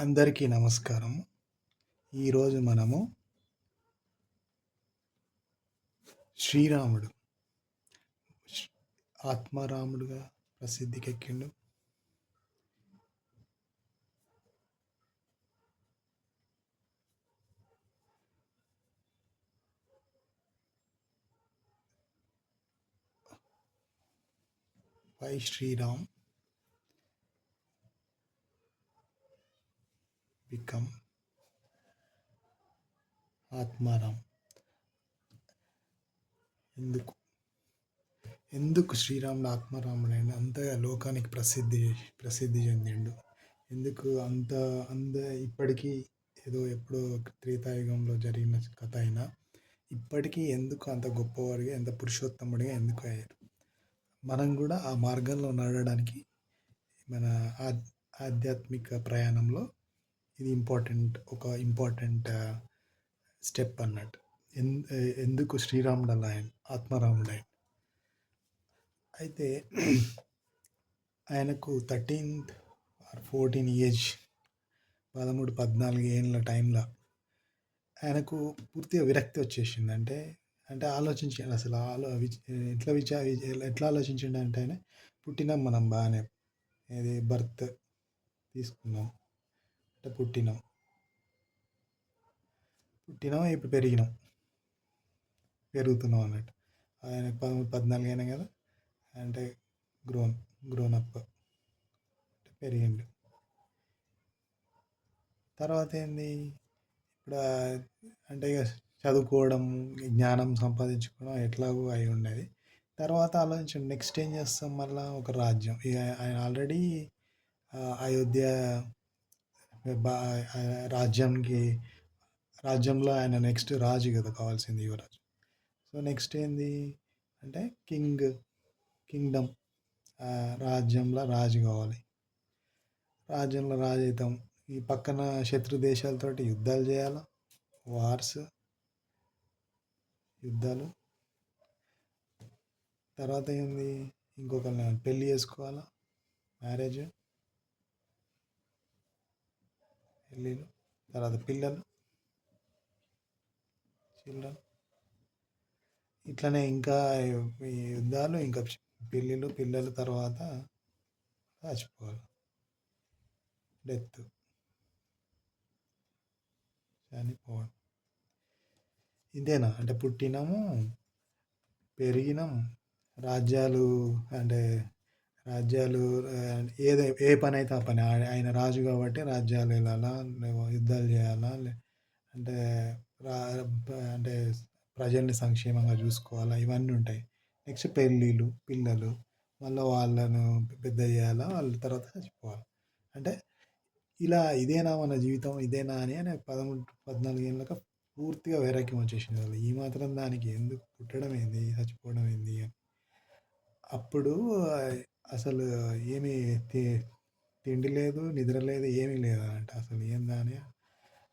అందరికీ నమస్కారం. ఈరోజు మనము శ్రీరాముడు. ఆత్మారాముడుగా ప్రసిద్ధికెక్కిండు. Why Shriram become Atmaram. ఎందుకు? ఎందుకు శ్రీరాముడు ఆత్మారాముడైన అంతగా లోకానికి ప్రసిద్ధి ప్రసిద్ధి చెందిండు? ఎందుకు అంత అంత ఇప్పటికీ ఏదో ఎప్పుడో త్రేతాయుగంలో జరిగిన కథ అయినా ఇప్పటికీ ఎందుకు అంత గొప్పవాడిగా ఎంత పురుషోత్తముడిగా ఎందుకు అయ్యారు? మనం కూడా ఆ మార్గంలో నడవడానికి మన ఆధ్యాత్మిక ప్రయాణంలో ఇది ఇంపార్టెంట్ ఒక ఇంపార్టెంట్ స్టెప్ అన్నట్టు. ఎందుకు శ్రీరాముడు అలా ఆయన ఆత్మారాముడు ఆయన అయితే ఆయనకు థర్టీన్త్ ఆర్ ఫోర్టీన్ ఏజ్ పదమూడు పద్నాలుగు ఏళ్ళ టైంలో ఆయనకు పూర్తిగా విరక్తి వచ్చేసింది. అంటే అంటే ఆలోచించండి అసలు ఆలో ఎట్లా విచా ఎట్లా ఆలోచించండి అంటే ఆయన పుట్టినాం మనం బాగానే ఏది బర్త్ తీసుకున్నాం. అంటే పుట్టినాం. పుట్టినాం ఇప్పుడు పెరిగినాం. పెరుగుతున్నాం అన్నట్టు. ఆయన పదమూడు పద్నాలుగు అయినా కదా అంటే గ్రోన్ గ్రోన్ అప్ అంటే పెరిగిండు. తర్వాత ఏంది? ఇప్పుడు అంటే ఇక చదువుకోవడం జ్ఞానం సంపాదించుకోవడం ఎట్లాగో అయి ఉండేది. తర్వాత ఆలోచించండి నెక్స్ట్ ఏం చేస్తాం మళ్ళీ? ఒక రాజ్యం. ఇక ఆయన ఆల్రెడీ అయోధ్య రాజ్యానికి రాజ్యంలో ఆయన నెక్స్ట్ రాజు కదా కావాల్సింది యువరాజు. సో నెక్స్ట్ ఏంది అంటే కింగ్ కింగ్డమ్ రాజ్యంలో రాజు కావాలి. రాజ్యంలో రాజు అవుతాం. ఈ పక్కన శత్రు దేశాలతోటి యుద్ధాలు చేయాలా? వార్స్ యుద్ధాలు. తర్వాత ఏంది? ఇంకొకరిని పెళ్ళి చేసుకోవాలా? మ్యారేజ్ పెళ్ళిళ్ళు తర్వాత పిల్లలు చిల్డ్రన్. ఇట్లనే ఇంకా ఈ యుద్ధాలు ఇంకా పెళ్ళిళ్ళు పిల్లల తర్వాత చచ్చిపోవాలి డెత్. చనిపోవడం ఇదేనా? అంటే పుట్టినాము పెరిగినాం రాజ్యాలు అంటే రాజ్యాలు ఏదో ఏ పని అయితే ఆ పని ఆయన రాజు కాబట్టి రాజ్యాలు వెళ్ళాలా యుద్ధాలు చేయాలా అంటే అంటే ప్రజల్ని సంక్షేమంగా చూసుకోవాలా ఇవన్నీ ఉంటాయి. నెక్స్ట్ పెళ్ళిళ్ళు పిల్లలు మళ్ళీ వాళ్ళను పెద్ద చేయాలా వాళ్ళ తర్వాత చచ్చిపోవాలి. అంటే ఇలా ఇదేనా మన జీవితం ఇదేనా అని అని పదమూడు పద్నాలుగు ఏళ్ళక పూర్తిగా వైరాగ్యం వచ్చేసింది వాళ్ళు. ఈ మాత్రం దానికి ఎందుకు పుట్టడం ఏంది చచ్చిపోవడం ఏంది అని. అప్పుడు అసలు ఏమీ తి తిండి లేదు నిద్ర లేదు ఏమీ లేదంట. అసలు ఏందా అని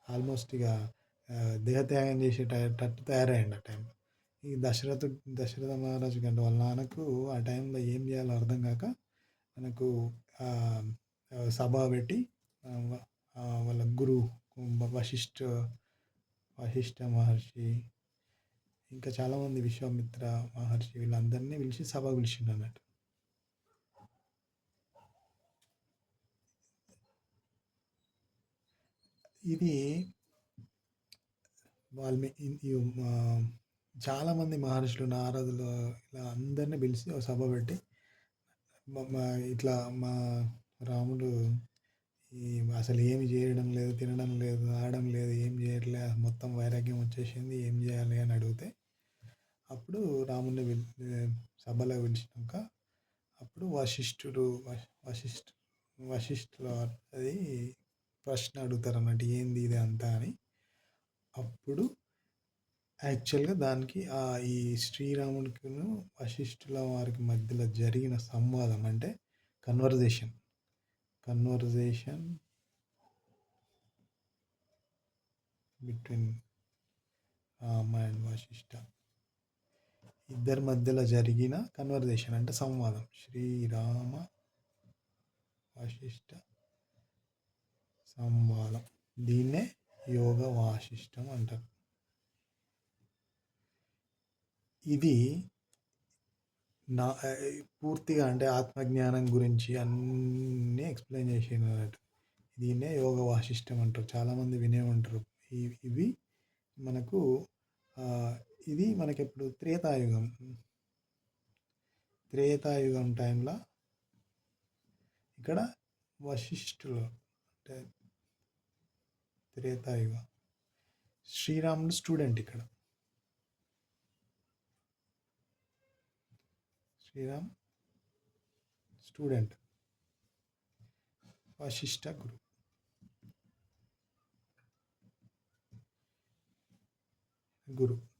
ఆల్మోస్ట్ ఇక దేహత్యాగం చేసేటట్టు తయారయ్యండి ఆ టైంలో. ఈ దశరథు దశరథ మహారాజు కంటే వాళ్ళ నాన్నకు ఆ టైంలో ఏం చేయాలో అర్థం కాక మనకు సభ పెట్టి వాళ్ళ గురువు వశిష్ఠ వశిష్ఠ మహర్షి ఇంకా చాలామంది విశ్వామిత్ర మహర్షి వీళ్ళందరినీ పిలిచి సభ పిలిచిండు అన్నట్టు ఇది వాల్మీకి చాలామంది మహర్షులు నారదులు ఇలా అందరినీ పిలిచి ఒక సభ పెట్టి ఇట్లా మా రాముడు ఈ అసలు ఏమి చేయడం లేదు తినడం లేదు ఆడడం లేదు ఏం చేయట్లేదు మొత్తం వైరాగ్యం వచ్చేసింది ఏం చేయాలి అని అడిగితే అప్పుడు రాముడిని సభలో పిలిచినాక అప్పుడు వశిష్ఠుడు వశిష్ఠ వశిష్ఠుల అది ప్రశ్న అడుగుతారు అన్నట్టు ఏంది ఇది అంతా? అని. అప్పుడు యాక్చువల్గా దానికి ఈ శ్రీరాముడికిను వశిష్ఠుల వారికి మధ్యలో జరిగిన సంవాదం అంటే conversation. Conversation between Rama and Vashishtha ఇద్దరి మధ్యలో జరిగిన కన్వర్జేషన్ అంటే సంవాదం. శ్రీరామ వాసిష్ట సంవాదం. దీన్నే యోగ వాసిష్టం అంటారు. ఇది నా పూర్తిగా అంటే ఆత్మజ్ఞానం గురించి అన్నీ ఎక్స్ప్లెయిన్ చేసాను అన్నట్టు దీన్నే యోగ వాసిష్టం అంటారు. చాలామంది వినే ఉంటారు ఇవి మనకు ఇది మనకి ఎప్పుడు త్రేతాయుగం. త్రేతాయుగం టైంలో ఇక్కడ వశిష్ఠులు అంటే త్రేతాయుగం. శ్రీరాముడు స్టూడెంట్ ఇక్కడ. శ్రీరామ్ స్టూడెంట్. వశిష్ట గురు. గురు.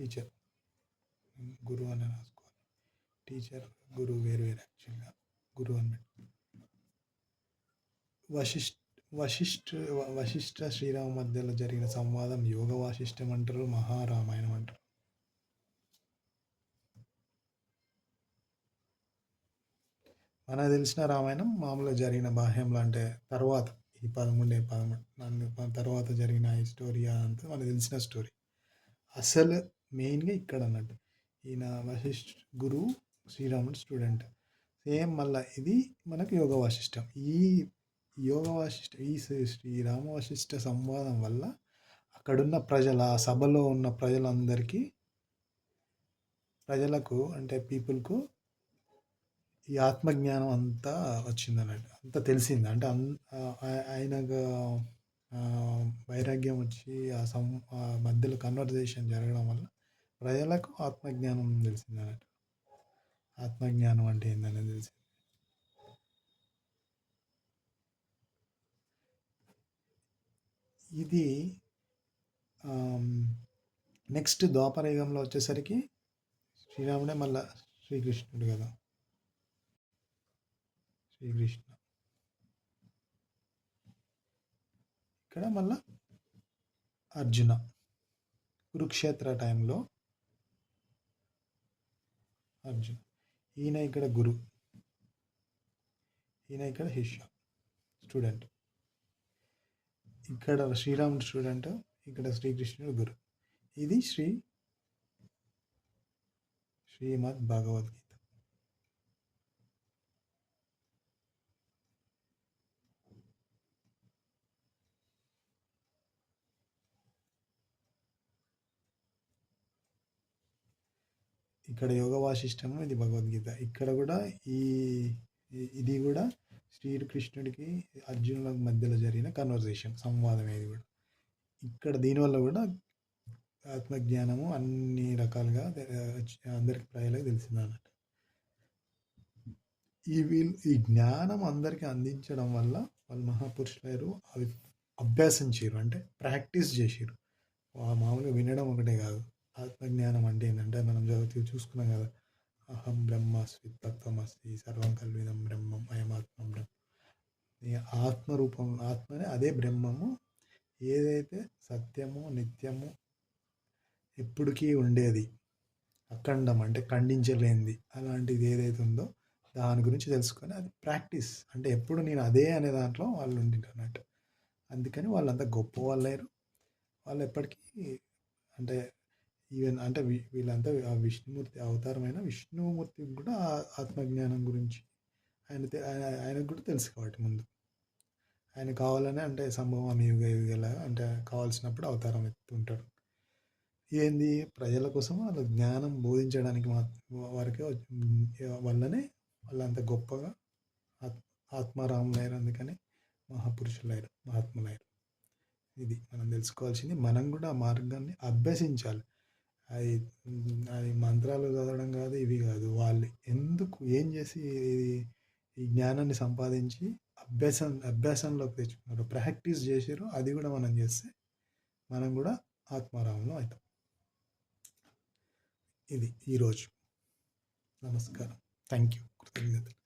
టీచర్ గురు అని రాసుకోవాలి టీచర్ గురు వేరు వేరు యాక్చువల్గా గురు అని వశిష్ఠ వశిష్ఠ వశిష్ఠ శ్రీరామ మధ్యలో జరిగిన సంవాదం యోగ వాసిష్టం అంటారు మహారామాయణం అంటారు మనకు తెలిసిన రామాయణం మామూలుగా జరిగిన బాహ్యంలో అంటే తర్వాత ఈ పదమూడే పదమూడు తర్వాత జరిగిన ఈ స్టోరీ అంతా మనకు తెలిసిన స్టోరీ అసలు మెయిన్గా ఇక్కడ అన్నట్టు ఈయన వశిష్ఠ గురువు శ్రీరాముడు స్టూడెంట్. సేమ్ మళ్ళీ ఇది మనకు యోగ వాసిష్టం ఈ యోగ వాసిష్ట ఈ శ్రీ రామ వశిష్ట సంవాదం వల్ల అక్కడున్న ప్రజల ఆ సభలో ఉన్న ప్రజలందరికీ ప్రజలకు అంటే పీపుల్కు ఈ ఆత్మజ్ఞానం అంతా వచ్చింది అన్నట్టు అంతా తెలిసింది. అంటే ఆయనకు వైరాగ్యం వచ్చి ఆ సం ఆ మధ్యలో కన్వర్జేషన్ జరగడం వల్ల ప్రజలకు ఆత్మజ్ఞానం తెలిసింది అన్నట్టు ఆత్మజ్ఞానం అంటే ఏందనేది తెలిసింది. ఇది నెక్స్ట్ ద్వాపరయుగంలో వచ్చేసరికి శ్రీరాముడే మళ్ళా శ్రీకృష్ణుడు కదా. శ్రీకృష్ణ. ఇక్కడ మళ్ళా అర్జున. కురుక్షేత్ర టైంలో అర్జున ఈయన ఇక్కడ గురు. ఈయన ఇక్కడ శిష్య స్టూడెంట్. ఇక్కడ శ్రీరాముడు స్టూడెంట్ ఇక్కడ శ్రీకృష్ణుడు గురు. ఇది శ్రీ శ్రీమద్ భగవద్గీత. ఇక్కడ యోగ వాసిష్టము ఇది భగవద్గీత. ఇక్కడ కూడా ఈ ఇది కూడా శ్రీకృష్ణుడికి అర్జునుల మధ్యలో జరిగిన కన్వర్జేషన్ సంవాదం ఇది కూడా. ఇక్కడ దీనివల్ల కూడా ఆత్మజ్ఞానము అన్ని రకాలుగా అందరికి ప్రజలకు తెలిసింది అన్నట్టు ఈ వీళ్ళు ఈ జ్ఞానం అందరికీ అందించడం వల్ల వాళ్ళు మహాపురుషులైరు అవి అభ్యాసం చేయరు. అంటే ప్రాక్టీస్ చేసారు మామూలుగా వినడం ఒకటే కాదు. ఆత్మజ్ఞానం అంటే ఏంటంటే మనం చదువుతూ చూసుకున్నాం కదా. అహం బ్రహ్మాస్మి తత్వమస్తి సర్వం కల్విదం బ్రహ్మం అయమాత్మ బ్రహ్మ. ఆత్మరూపం ఆత్మనే అదే బ్రహ్మము. ఏదైతే సత్యము నిత్యము ఎప్పటికీ ఉండేది అఖండం అంటే ఖండించలేనిది అలాంటిది ఏదైతే ఉందో దాని గురించి తెలుసుకొని అది ప్రాక్టీస్. అంటే ఎప్పుడు నేను అదే అనే దాంట్లో వాళ్ళు ఉండింటన్నట్టు అందుకని వాళ్ళంతా గొప్ప వాళ్ళారు వాళ్ళు ఎప్పటికీ అంటే ఈవెన్ అంటే వీళ్ళంతా ఆ విష్ణుమూర్తి అవతారమైన విష్ణుమూర్తికి కూడా ఆత్మజ్ఞానం గురించి ఆయన ఆయన ఆయనకు కూడా తెలుసు కాబట్టి ముందు. ఆయన కావాలనే అంటే సంభవం యుగ యుగలా అంటే కావాల్సినప్పుడు అవతారం ఎత్తుంటాడు. ఏంది? ప్రజల కోసం వాళ్ళ జ్ఞానం బోధించడానికి మా వారికి వల్లనే వాళ్ళంత గొప్పగా ఆత్మారాములయ్యారు. అందుకని మహాపురుషులయ్యారు మహాత్ములయ్యారు. ఇది మనం తెలుసుకోవాల్సింది. మనం కూడా ఆ మార్గాన్ని అభ్యసించాలి. అది అది మంత్రాలు చదవడం కాదు ఇవి కాదు. వాళ్ళు ఎందుకు ఏం చేసి ఈ జ్ఞానాన్ని సంపాదించి అభ్యాసం అభ్యాసంలోకి తెచ్చుకున్నారు ప్రాక్టీస్ చేసారు అది కూడా మనం చేస్తే మనం కూడా ఆత్మారామంలో అవుతాం. ఇది ఈరోజు. నమస్కారం. Thank you. కృతజ్ఞతలు.